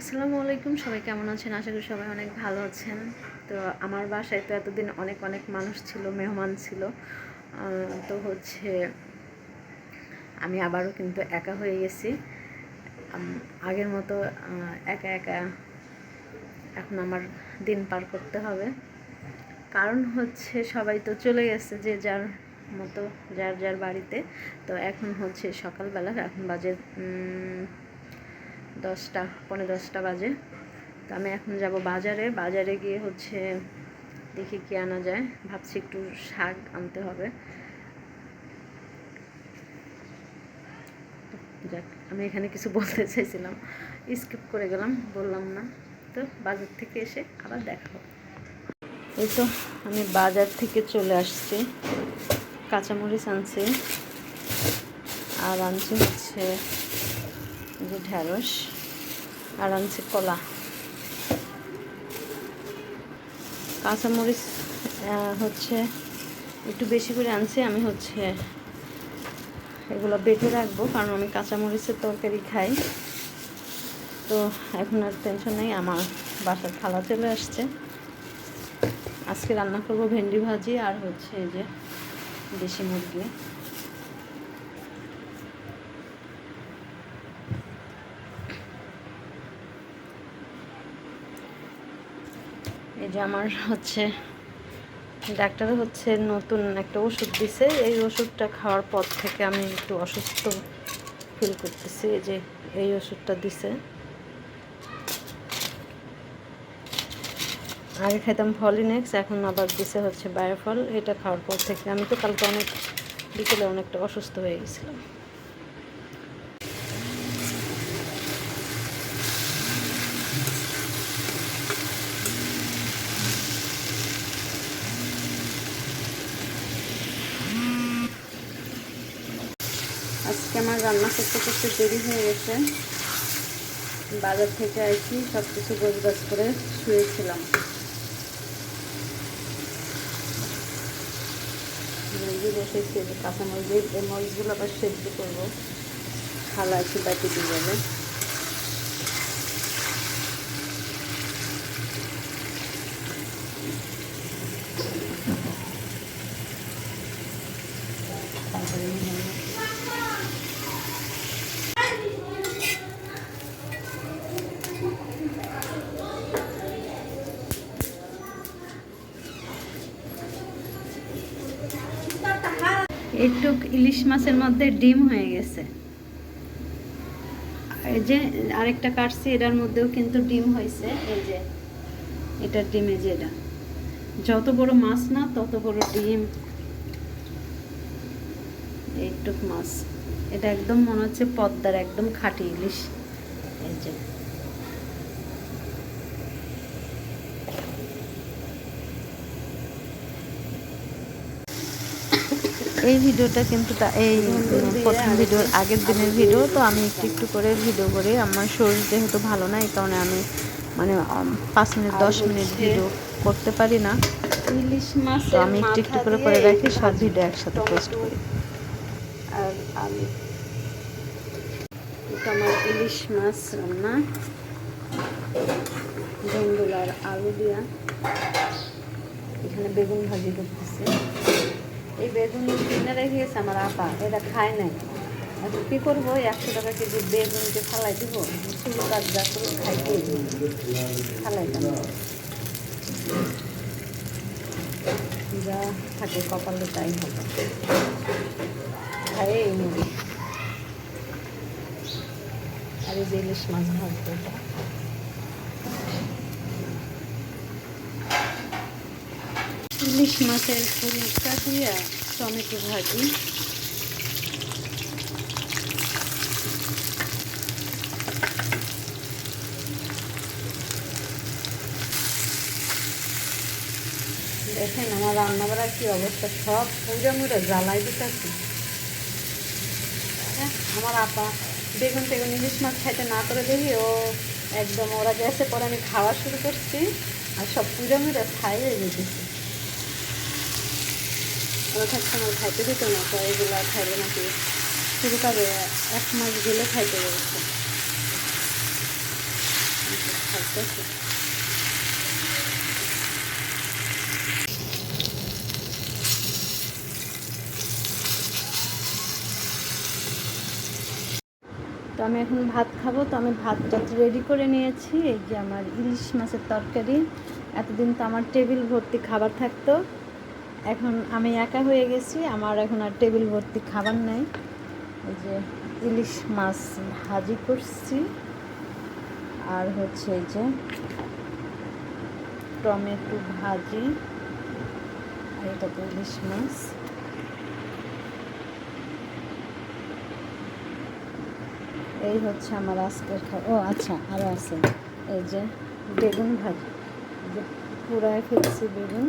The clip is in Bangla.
আসসালামু আলাইকুম, সবাই কেমন আছেন? আশা করি সবাই অনেক ভালো আছেন। তো আমার বাসায় তো এতদিন অনেক অনেক মানুষ ছিল, মেহমান ছিল। তো হচ্ছে আমি আবারও কিন্তু একা হয়ে গেছি। আগের মতো একা একা এখন আমার দিন পার করতে হবে। কারণ হচ্ছে সবাই তো চলে গেছে যে যার মতো, যার যার বাড়িতে। তো এখন হচ্ছে সকালবেলা এখন বাজে দশটা পনেরো দশটা বাজে। তো আমি এখন যাব বাজারে। বাজারে গিয়ে হচ্ছে দেখি কি আনা যায়। ভাবছি একটু শাক আনতে হবে। যাক, আমি এখানে কিছু বলতে চাইছিলাম। স্কিপ করে গেলাম, বললাম না। তো বাজার থেকে এসে আবার দেখা এই তো আমি বাজার থেকে চলে আসছি। কাঁচামরিচ আনছি। আর আনছি হচ্ছে যে ঢ্যাঁড়স, আর আনছি কলা। কাঁচামরিচ হচ্ছে একটু বেশি করে আনছি, আমি হচ্ছে এগুলো বেটে রাখব, কারণ আমি কাঁচামরিচের তরকারি খাই। তো এখন আর টেনশন নেই, আমার বাসার খালা চলে আসছে। আজকে রান্না করব ভেন্ডি ভাজি আর হচ্ছে এই যে দেশি মুরগি। এই যে আমার হচ্ছে ডাক্তার হচ্ছে নতুন একটা ওষুধ দিছে। এই ওষুধটা খাওয়ার পর থেকে আমি একটু অসুস্থ ফিল করতেছি, এই যে এই ওষুধটা দিছে। আগে খাইতাম ফলিনেক্স এখন আবার দিছে হচ্ছে বায়োফল এটা খাওয়ার পর থেকে আমি তো কালকে অনেক, বিকেলে অনেকটা অসুস্থ হয়ে গেছিলাম। আজকে আমার রান্না করতে করতে দেরি হয়ে গেছে। বাজার থেকে আসি সব কিছু গোছগাছ করে শুয়েছিলাম। মুরগি বসেছি কাঁচা মরিচ এই মরিচগুলো আবার সেদ্ধ করব। খালা একটু বাটি দিয়ে যাবে। একটু ইলিশ মাছের মধ্যে ডিম হয়ে গেছে। এই যে আরেকটা কাটছি, এটার মধ্যেও কিন্তু ডিম হয়েছে। এই যে এটার ডিমে যে এটা। যত বড় মাছ না, তত বড় ডিম। এইটুক মাছ। এটা একদম মনে হচ্ছে পদ্মার, একদম খাঁটি ইলিশ। এই যে। এই ভিডিওটা কিন্তু এই প্রথম ভিডিওর আগের দিনের ভিডিও তো আমি একটু একটু করে ভিডিও করে। আমার শরীর যেহেতু ভালো না এই কারণে আমি মানে পাঁচ মিনিট দশ মিনিট ভিডিও করতে পারি না। ইলিশ তো মাছের আমি একটু একটু করে করে রাখি সব ভিডিও একসাথে পোস্ট করি। আর আলু। এটা আমার ইলিশ মাছ রান্না। জঙ্গল আর আলু দিয়া। এখানে বেগুন ভাজি করতেছে। এই বেগুন কিনে রেখে গেছে আমার আপা, এটা খায় নাই। এখন কী করব? একশো টাকা কেজি বেগুনকে ফালাই দিব। শুরু কাজ যা করে খাইতে ফালাইতাম যা থাকে কপালে তাই হবে। খাই এই মুড়ি। আর এই ইলিশ মাছ ভাজবো ইলিশ মাছের ফুলটা দিয়া টমেটো ভাজি। দেখেন আমার রান্নাবাড়ার কি অবস্থা, সব পুজো মুড়ে জ্বালাই দিতেছি। হ্যাঁ আমার আপা বেগুন টেগুন ইলিশ মাছ খাইতে না করে দেখি, ও একদম ওরা গেছে পরে আমি খাওয়া শুরু করছি, আর সব পুজো মুড়ে খাইয়ে যেতেছি থাকতে আমার খাইতে দিত না, তো এগুলো খাইবে নাকি? শুরু করে এক মাস গেলে খাইতে বলছে। তো আমি এখন ভাত খাব, তো আমি ভাতটা রেডি করে নিয়েছি। এই যে আমার ইলিশ মাছের তরকারি। এতদিন তো আমার টেবিল ভর্তি খাবার থাকতো। এখন আমি একা হয়ে গেছি, আমার এখন আর টেবিল ভর্তি খাবার নেই। এই যে ইলিশ মাছ ভাজি করছি। আর হচ্ছে এই যে টমেটো ভাজি, আর এটা তো ইলিশ মাছ। এই হচ্ছে আমার আজকের খাবার। ও আচ্ছা আরও আছে। এই যে বেগুন ভাজি। পুরায় ফেলছি বেগুন।